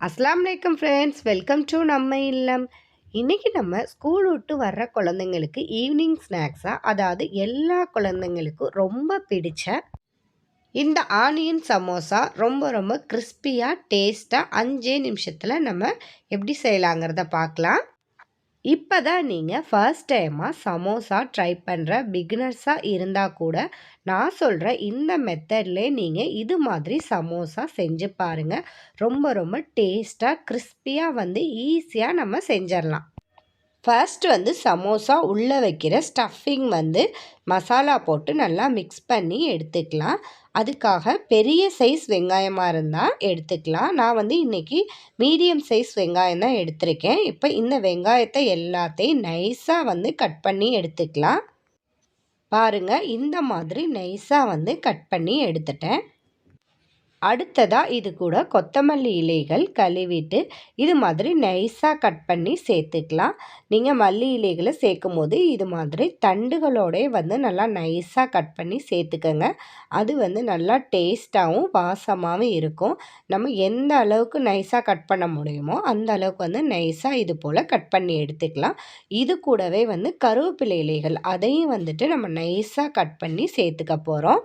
அஸ்லாம் வலைக்கம் friends welcome to நம்ம இல்லம். இன்றைக்கி நம்ம ஸ்கூல் விட்டு வர்ற குழந்தைங்களுக்கு ஈவினிங் ஸ்நாக்ஸாக அதாவது எல்லா குழந்தைங்களுக்கும் ரொம்ப பிடிச்ச இந்த ஆனியன் சமோசா ரொம்ப ரொம்ப கிறிஸ்பியாக டேஸ்ட்டாக அஞ்சே நிமிஷத்தில் நம்ம எப்படி செய்யலாங்கிறத பார்க்கலாம். இப்போ தான் நீங்கள் ஃபர்ஸ்ட் டைமாக சமோசா ட்ரை பண்ணுற பிகினர்ஸாக இருந்தால் கூட நான் சொல்கிற இந்த மெத்தட்லே நீங்கள் இது மாதிரி சமோசா செஞ்சு பாருங்கள் ரொம்ப ரொம்ப டேஸ்ட்டாக கிறிஸ்பியாக வந்து ஈஸியாக நம்ம செஞ்சிடலாம் ஃபர்ஸ்ட் வந்து சமோசா உள்ளே வைக்கிற ஸ்டஃபிங் வந்து மசாலா போட்டு நல்லா மிக்ஸ் பண்ணி எடுத்துக்கலாம். அதுக்காக பெரிய சைஸ் வெங்காயமாக இருந்தால் எடுத்துக்கலாம். நான் வந்து இன்றைக்கி மீடியம் சைஸ் வெங்காயம் தான் எடுத்திருக்கேன். இப்போ இந்த வெங்காயத்தை எல்லாத்தையும் நைஸாக வந்து கட் பண்ணி எடுத்துக்கலாம். பாருங்கள் இந்த மாதிரி நைஸாக வந்து கட் பண்ணி எடுத்துட்டேன். அடுத்ததாக இது கூட கொத்தமல்லி இலைகள் கழுவிட்டு இது மாதிரி நைஸாக கட் பண்ணி சேர்த்துக்கலாம். நீங்கள் மல்லி இலைகளை சேர்க்கும் போது இது மாதிரி தண்டுகளோடே வந்து நல்லா நைஸாக கட் பண்ணி சேர்த்துக்கோங்க. அது வந்து நல்லா டேஸ்ட்டாகவும் வாசமாகவும் இருக்கும். நம்ம எந்த அளவுக்கு நைஸாக கட் பண்ண முடியுமோ அந்த அளவுக்கு வந்து நைஸாக இது போல் கட் பண்ணி எடுத்துக்கலாம். இது கூடவே வந்து கருவேப்பிலை இலைகள் அதையும் வந்துட்டு நம்ம நைஸாக கட் பண்ணி சேர்த்துக்க போகிறோம்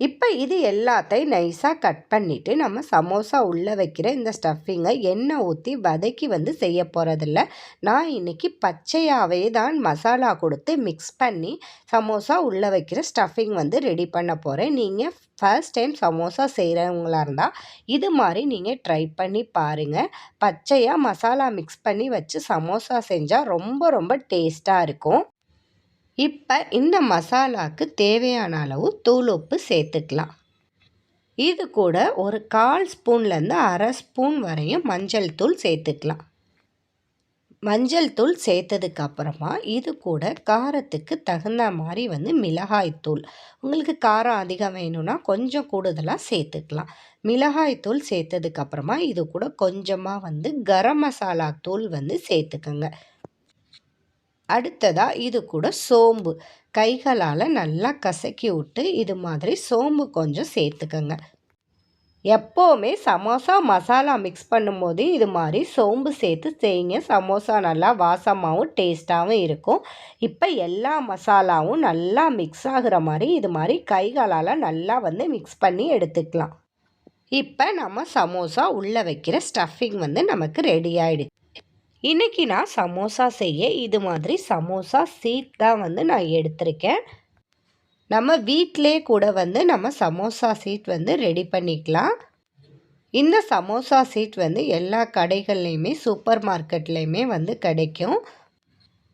இப்போ இது எல்லாத்தையும் நைஸாக கட் பண்ணிவிட்டு நம்ம சமோசா உள்ளே வைக்கிற இந்த ஸ்டஃபிங்கை எண்ணெய் ஊற்றி வதக்கி வந்து செய்ய போகிறதில்ல நான் இன்றைக்கி பச்சையாகவே தான் மசாலா கொடுத்து மிக்ஸ் பண்ணி சமோசா உள்ளே வைக்கிற ஸ்டஃபிங் வந்து ரெடி பண்ண போகிறேன் நீங்கள் ஃபர்ஸ்ட் டைம் சமோசா செய்கிறவங்களா இருந்தால் இது மாதிரி நீங்கள் ட்ரை பண்ணி பாருங்கள் பச்சையாக மசாலா மிக்ஸ் பண்ணி வச்சு சமோசா செஞ்சால் ரொம்ப ரொம்ப டேஸ்ட்டாக இருக்கும். இப்போ இந்த மசாலாவுக்கு தேவையான அளவு தூள் உப்பு சேர்த்துக்கலாம். இது கூட ஒரு கால் ஸ்பூன்லேருந்து அரை ஸ்பூன் வரையும் மஞ்சள் தூள் சேர்த்துக்கலாம். மஞ்சள் தூள் சேர்த்ததுக்கு அப்புறமா இது கூட காரத்துக்கு தகுந்த மாதிரி வந்து மிளகாய் தூள். உங்களுக்கு காரம் அதிகம் வேணும்னா கொஞ்சம் கூடுதலாக சேர்த்துக்கலாம். மிளகாய் தூள் சேர்த்ததுக்கு அப்புறமா இது கூட கொஞ்சமாக வந்து கரம் மசாலா தூள் வந்து சேர்த்துக்கோங்க. அடுத்ததாக இது கூட சோம்பு. கைகளால் நல்லா கசக்கி விட்டு இது மாதிரி சோம்பு கொஞ்சம் சேர்த்துக்கோங்க. எப்போவுமே சமோசா மசாலா மிக்ஸ் பண்ணும்போது இது மாதிரி சோம்பு சேர்த்து செய்யுங்க சமோசா நல்லா வாசமாகவும் டேஸ்ட்டாகவும் இருக்கும். இப்போ எல்லா மசாலாவும் நல்லா மிக்ஸ் ஆகிற மாதிரி இது மாதிரி கைகளால் நல்லா வந்து மிக்ஸ் பண்ணி எடுத்துக்கலாம். இப்போ நம்ம சமோசா உள்ளே வைக்கிற ஸ்டஃபிங் வந்து நமக்கு ரெடி ஆகிடுச்சு இன்றைக்கி நான் சமோசா செய்ய இது மாதிரி சமோசா சீட் தான் வந்து நான் எடுத்திருக்கேன். நம்ம வீட்டிலே கூட வந்து நம்ம சமோசா சீட் வந்து ரெடி பண்ணிக்கலாம். இந்த சமோசா சீட் வந்து எல்லா கடைகள்லேயுமே சூப்பர் மார்க்கெட்லேயுமே வந்து கிடைக்கும்.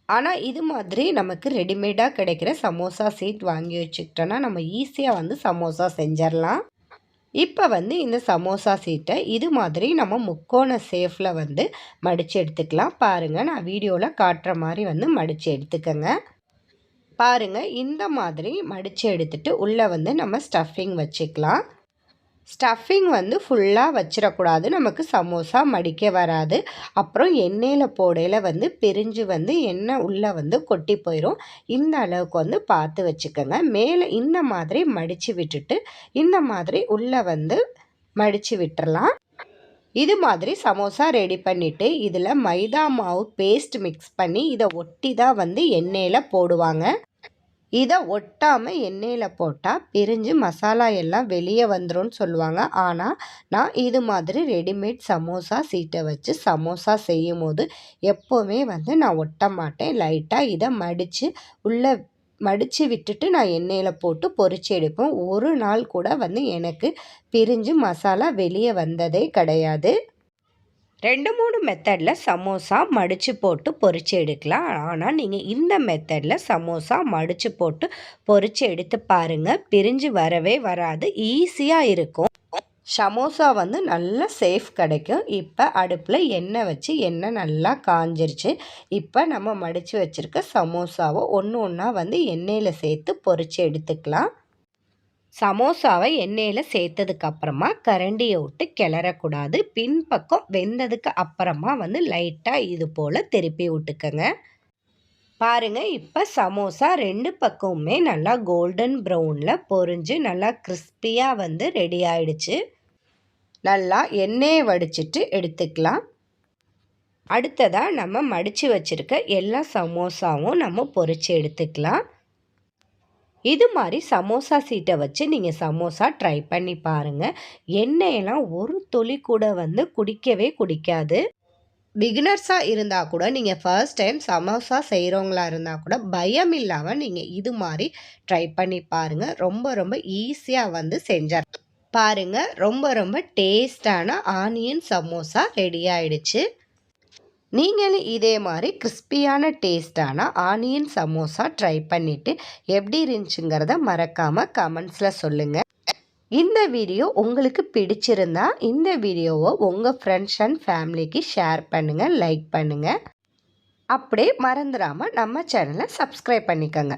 ஆனால் இது மாதிரி நமக்கு ரெடிமேடாக கிடைக்கிற சமோசா சீட் வாங்கி வச்சுக்கிட்டோன்னா நம்ம ஈஸியாக வந்து சமோசா செஞ்சிடலாம். இப்போ வந்து இந்த சமோசா சீட்டை இது மாதிரி நம்ம முக்கோண சேஃபில் வந்து மடித்து எடுத்துக்கலாம். பாருங்கள் நான் வீடியோவில் காட்டுற மாதிரி வந்து மடித்து எடுத்துக்கோங்க. பாருங்கள் இந்த மாதிரி மடித்து எடுத்துகிட்டு உள்ளே வந்து நம்ம ஸ்டஃபிங் வச்சுக்கலாம். ஸ்டஃபிங் வந்து ஃபுல்லாக வச்சிடக்கூடாது. நமக்கு சமோசா மடிக்க வராது. அப்புறம் எண்ணெயில் போடையில் வந்து பிரிஞ்சு வந்து எண்ணெய் உள்ளே வந்து கொட்டி போயிடும் இந்த அளவுக்கு வந்து பார்த்து வச்சுக்கோங்க. மேலே இந்த மாதிரி மடித்து விட்டுட்டு இந்த மாதிரி உள்ளே வந்து மடித்து விட்டுறலாம். இது மாதிரி சமோசா ரெடி பண்ணிவிட்டு இதில் மைதா மாவு பேஸ்ட் மிக்ஸ் பண்ணி இதை ஒட்டி தான் வந்து எண்ணெயில் போடுவாங்க. இதை ஒட்டாமல் எண்ணெயில் போட்டால் பிரிஞ்சு மசாலா எல்லாம் வெளியே வந்துடும் சொல்லுவாங்க. ஆனால் நான் இது மாதிரி ரெடிமேட் சமோசா சீட்டை வச்சு சமோசா செய்யும் போது எப்போவுமே வந்து நான் ஒட்ட மாட்டேன். லைட்டாக இதை மடித்து உள்ளே மடித்து விட்டுட்டு நான் எண்ணெயில் போட்டு பொறிச்சு எடுப்பேன். ஒரு நாள் கூட வந்து எனக்கு பிரிஞ்சு மசாலா வெளியே வந்ததே கிடையாது. ரெண்டு மூணு மெத்தடில் சமோசா மடித்து போட்டு பொறிச்சு எடுக்கலாம். ஆனால் நீங்கள் இந்த மெத்தடில் சமோசா மடித்து போட்டு பொறிச்சு எடுத்து பாருங்கள் பிரிஞ்சு வரவே வராது. ஈஸியாக இருக்கும். சமோசா வந்து நல்லா சேஃப் கிடைக்கும். இப்போ அடுப்பில் எண்ணெய் வச்சு எண்ணெய் நல்லா காஞ்சிருச்சு. இப்போ நம்ம மடித்து வச்சுருக்க சமோசாவை ஒன்று ஒன்றா வந்து எண்ணெயில் சேர்த்து பொறிச்சு எடுத்துக்கலாம். சமோசாவை எண்ணெயில் சேர்த்ததுக்கு அப்புறமா கரண்டியை விட்டு கிளறக்கூடாது பின்பக்கம் வெந்ததுக்கு அப்புறமா வந்து லைட்டாக இது போல் திருப்பி விட்டுக்கோங்க. பாருங்கள் இப்போ சமோசா ரெண்டு பக்கமுமே நல்லா கோல்டன் ப்ரௌனில் பொறிஞ்சு நல்லா கிறிஸ்பியாக வந்து ரெடி ஆயிடுச்சு. நல்லா எண்ணெயை வடிச்சிட்டு எடுத்துக்கலாம். அடுத்ததாக நம்ம மடித்து வச்சுருக்க எல்லா சமோசாவும் நம்ம பொறிச்சு எடுத்துக்கலாம். இது மாதிரி சமோசா சீட்டை வச்சு நீங்கள் சமோசா ட்ரை பண்ணி பாருங்கள் எண்ணெயெல்லாம் ஒரு துளி கூட வந்து குடிக்கவே குடிக்காது. பிகினர்ஸாக இருந்தால் கூட நீங்கள் ஃபர்ஸ்ட் டைம் சமோசா செய்கிறவங்களா இருந்தால் கூட பயம் இல்லாமல் நீங்கள் இது மாதிரி ட்ரை பண்ணி பாருங்கள் ரொம்ப ரொம்ப ஈஸியாக வந்து செஞ்சார் பாருங்கள் ரொம்ப ரொம்ப டேஸ்டான ஆனியன் சமோசா ரெடி ஆயிடுச்சு. நீங்களும் இதே மாதிரி கிறிஸ்பியான டேஸ்டான ஆனியன் சமோசா ட்ரை பண்ணிவிட்டு எப்படி இருந்துச்சுங்கிறத மறக்காமல் கமெண்ட்ஸில் சொல்லுங்கள் இந்த வீடியோ உங்களுக்கு பிடிச்சிருந்தா இந்த வீடியோவை உங்கள் ஃப்ரெண்ட்ஸ் அண்ட் ஃபேமிலிக்கு ஷேர் பண்ணுங்கள் லைக் பண்ணுங்கள் அப்படியே மறந்துடாமல் நம்ம சேனலை சப்ஸ்கிரைப் பண்ணிக்கோங்க.